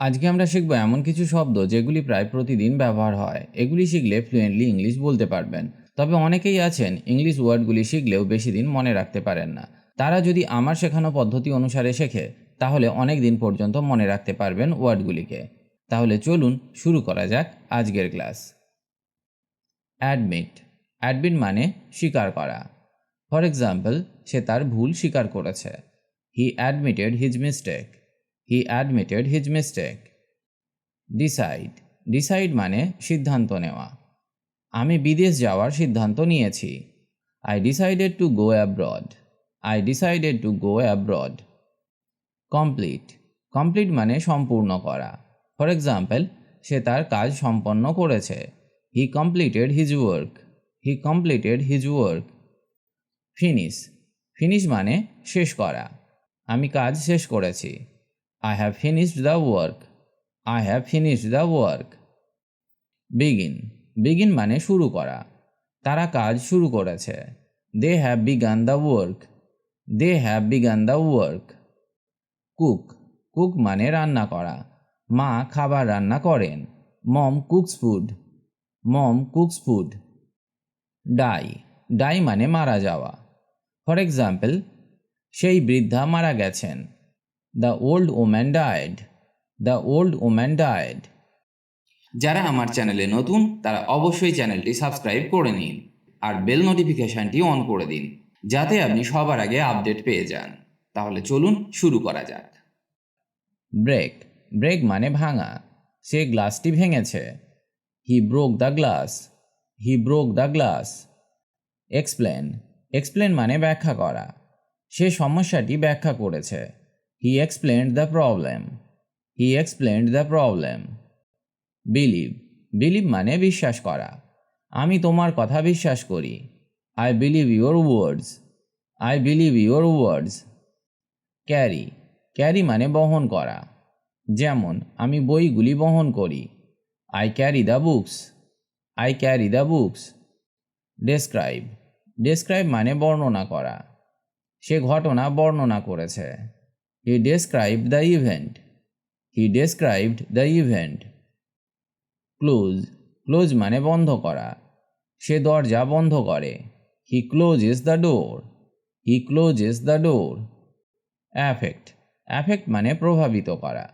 আজকে আমরা শিখব এমন কিছু শব্দ যেগুলি প্রায় প্রতিদিন ব্যবহার হয়। এগুলি শিখলে ফ্লুয়েন্টলি ইংলিশ বলতে পারবেন। তবে অনেকেই আছেন ইংলিশ ওয়ার্ডগুলি শিখলেও বেশি দিন মনে রাখতে পারেন না। তারা যদি আমার শেখানো পদ্ধতি অনুসারে শেখে, তাহলে অনেক দিন পর্যন্ত মনে রাখতে পারবেন ওয়ার্ডগুলিকে তাহলে চলুন শুরু করা যাক আজকের ক্লাস। অ্যাডমিট অ্যাডমিট মানে স্বীকার করা। ফর এক্সাম্পল সে তার ভুল স্বীকার করেছে। He admitted his mistake he admitted his mistake decide decide মানে সিদ্ধান্ত নেওয়া। আমি বিদেশ যাওয়ার সিদ্ধান্ত নিয়েছি। I decided to go abroad I decided to go abroad complete complete মানে সম্পূর্ণ করা। ফর এক্সাম্পল সে তার কাজ সম্পন্ন করেছে। He completed his work he completed his work finish finish মানে শেষ করা। আমি কাজ শেষ করেছি। I have finished the work I have finished the work begin begin মানে শুরু করা। তারা কাজ শুরু করেছে। They have began the work they have began the work cook cook মানে রান্না করা। মা খাবার রান্না করেন। Mom cooks food mom cooks food die die মানে মারা যাওয়া। ফর এক্সাম্পল সেই বৃদ্ধা মারা গেছেন। The old woman died the old woman died যারা আমার চ্যানেলে নতুন তারা অবশ্যই চ্যানেলটি সাবস্ক্রাইব করে নিন আর বেল নোটিফিকেশনটি অন করে দিন যাতে আপনি সবার আগে আপডেট পেয়ে যান। তাহলে চলুন শুরু করা যাক। ব্রেক ব্রেক মানে ভাঙা। সে গ্লাসটি ভেঙেছে। He broke the glass he broke the glass explain explain মানে ব্যাখ্যা করা। সে সমস্যাটি ব্যাখ্যা করেছে। He explained the problem he explained the problem believe believe মানে বিশ্বাস করা। আমি তোমার কথা বিশ্বাস করি। I believe your words I believe your words carry carry মানে বহন করা। যেমন, আমি বইগুলি বহন করি। I carry the books I carry the books describe describe মানে বর্ণনা করা। সে ঘটনা বর্ণনা করেছে। He describe the event he described the event close close মানে বন্ধ করা। সে দরজা বন্ধ করে। He closes the door he closes the door affect affect মানে প্রভাবিত করা।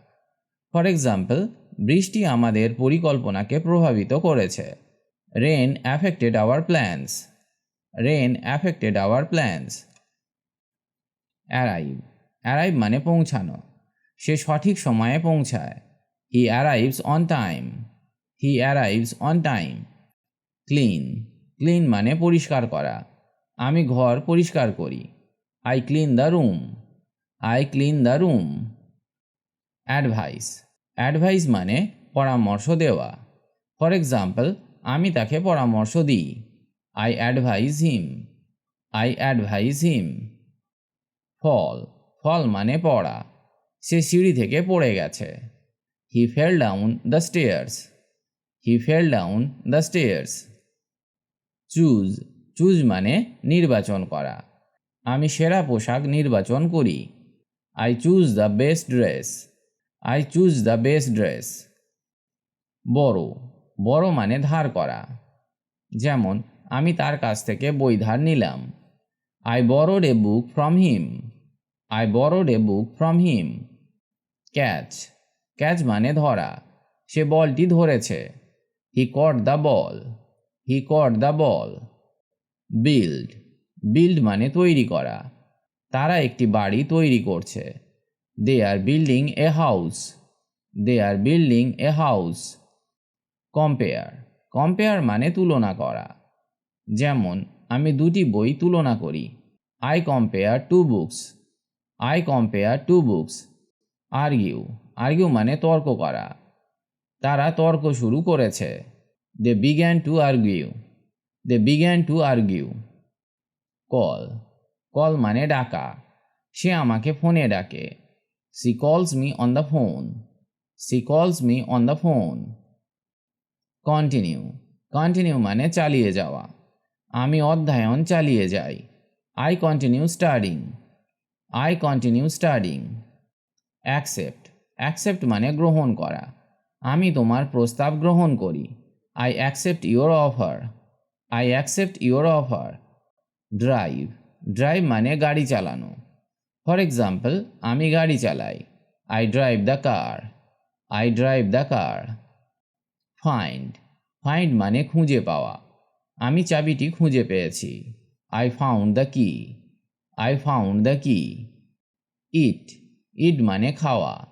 ফর এক্সাম্পল বৃষ্টি আমাদের পরিকল্পনাকে প্রভাবিত করেছে। Rain affected our plans rain affected our plans arrive arrive মানে পৌঁছানো। সে সঠিক সময়ে পৌঁছায়। He arrives on time he arrives on time clean clean মানে পরিষ্কার করা। আমি ঘর পরিষ্কার করি। I clean the room I clean the room advise advise মানে পরামর্শ দেওয়া। ফর এক্সাম্পল আমি তাকে পরামর্শ দিই। I advise him I advise him fall fall মানে পড়া। সে সিঁড়ি থেকে পড়ে গেছে। He fell down the stairs he fell down the stairs choose choose মানে নির্বাচন করা। আমি সেরা পোশাক নির্বাচন করি। I choose the best dress I choose the best dress borrow. Borrow মানে ধার করা। যেমন, আমি তার কাছ থেকে বই ধার নিলাম। I borrowed a book from him I borrowed a book from him catch catch মানে ধরা। সে বলটি ধরেছে। He caught the ball he caught the ball build build মানে তৈরি করা। তারা একটি বাড়ি তৈরি করছে। They are building a house they are building a house compare compare মানে তুলনা করা। যেমন, আমি দুটি বই তুলনা করি। I compare two books I compare two books argue argue মানে তর্ক করা। তারা তর্ক শুরু করেছে। They began to argue they began to argue call call মানে ডাকা। সে আমাকে ফোনে ডাকে। She calls me on the phone she calls me on the phone continue continue মানে চালিয়ে যাওয়া। আমি অধ্যয়ন চালিয়ে যাই। I continue studying I continue studying accept accept মানে গ্রহণ করা। আমি তোমার প্রস্তাব গ্রহণ করি। I accept your offer I accept your offer drive drive মানে গাড়ি চালানো। ফর এক্সাম্পল আমি গাড়ি চালাই। I drive the car I drive the car find find মানে খুঁজে পাওয়া। আমি চাবিটি খুঁজে পেয়েছি। I found the key I found the key eat eat মানে খাওয়া।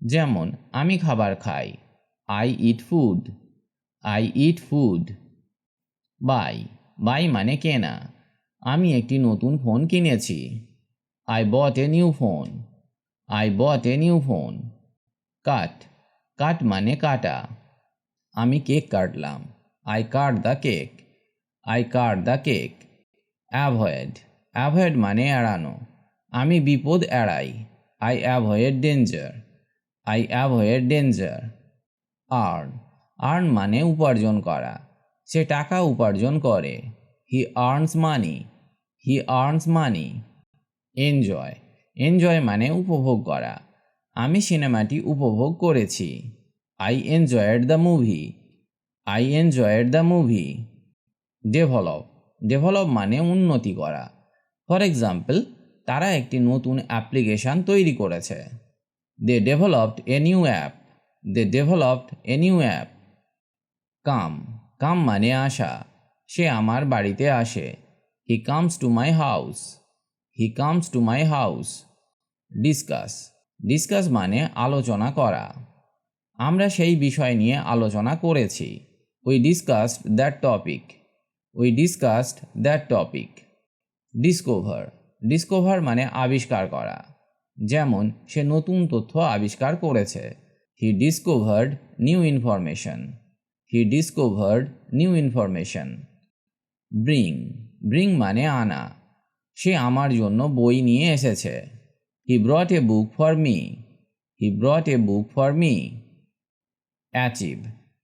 যেমন, আমি খাবার খাই। I eat food I eat food buy buy মানে কেনা। আমি একটি নতুন ফোন কিনেছি। I bought a new phone I bought a new phone cut cut মানে কাটা। আমি কেক কাটলাম। I cut the cake I cut the cake avoid avoid মানে এড়ানো। আমি বিপদ এড়াই। I avoid danger I avoid danger earn earn মানে উপার্জন করা। সে টাকা উপার্জন করে। He earns money he earns money enjoy enjoy মানে উপভোগ করা। আমি সিনেমাটি উপভোগ করেছি। I enjoyed the movie I enjoyed the movie develop develop মানে উন্নতি করা। ফর এক্সাম্পল তারা একটি নতুন অ্যাপ্লিকেশান তৈরি করেছে। They developed a new app they developed a new app come come মানে আসা। সে আমার বাড়িতে আসে। He comes to my house he comes to my house discuss discuss মানে আলোচনা করা। আমরা সেই বিষয় নিয়ে আলোচনা করেছি। We discussed that topic we discussed that topic discover discover মানে আবিষ্কার করা। যেমন, সে নতুন তথ্য আবিষ্কার করেছে। He discovered new information he discovered new information bring bring মানে আনা। সে আমার জন্য বই নিয়ে এসেছে। He brought a book for me he brought a book for me achieve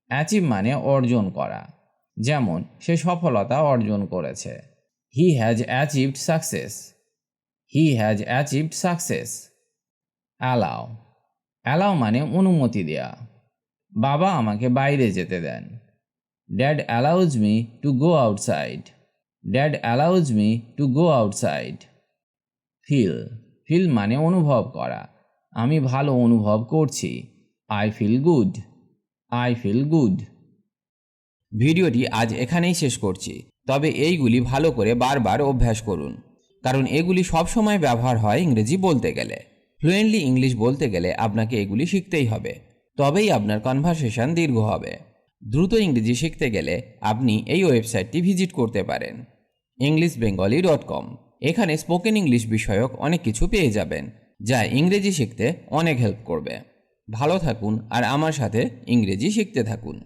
achieve মানে অর্জন করা। যেমন, সে সফলতা অর্জন করেছে। He has achieved success he has achieved success allow allow মানে অনুমতি দেয়া। বাবা আমাকে বাইরে যেতে দেন। Dad allows me to go outside dad allows me to go outside feel feel মানে অনুভব করা। আমি ভালো অনুভব করছি। I feel good I feel good ভিডিওটি আজ এখানেই শেষ করছি। তবে এইগুলি ভালো করে বারবার অভ্যাস করুন, কারণ এগুলি সবসময় ব্যবহার হয় ইংরেজি বলতে গেলে। ফ্লুয়েন্টলি ইংলিশ বলতে গেলে আপনাকে এগুলি শিখতেই হবে, তবেই আপনার কনভারসেশন দীর্ঘ হবে। দ্রুত ইংরেজি শিখতে গেলে আপনি এই ওয়েবসাইটটি ভিজিট করতে পারেন। ইংলিশ বেঙ্গলি ডট কম এখানে স্পোকেন ইংলিশ বিষয়ক অনেক কিছু পেয়ে যাবেন, যা ইংরেজি শিখতে অনেক হেল্প করবে। ভালো থাকুন, আর আমার সাথে ইংরেজি শিখতে থাকুন।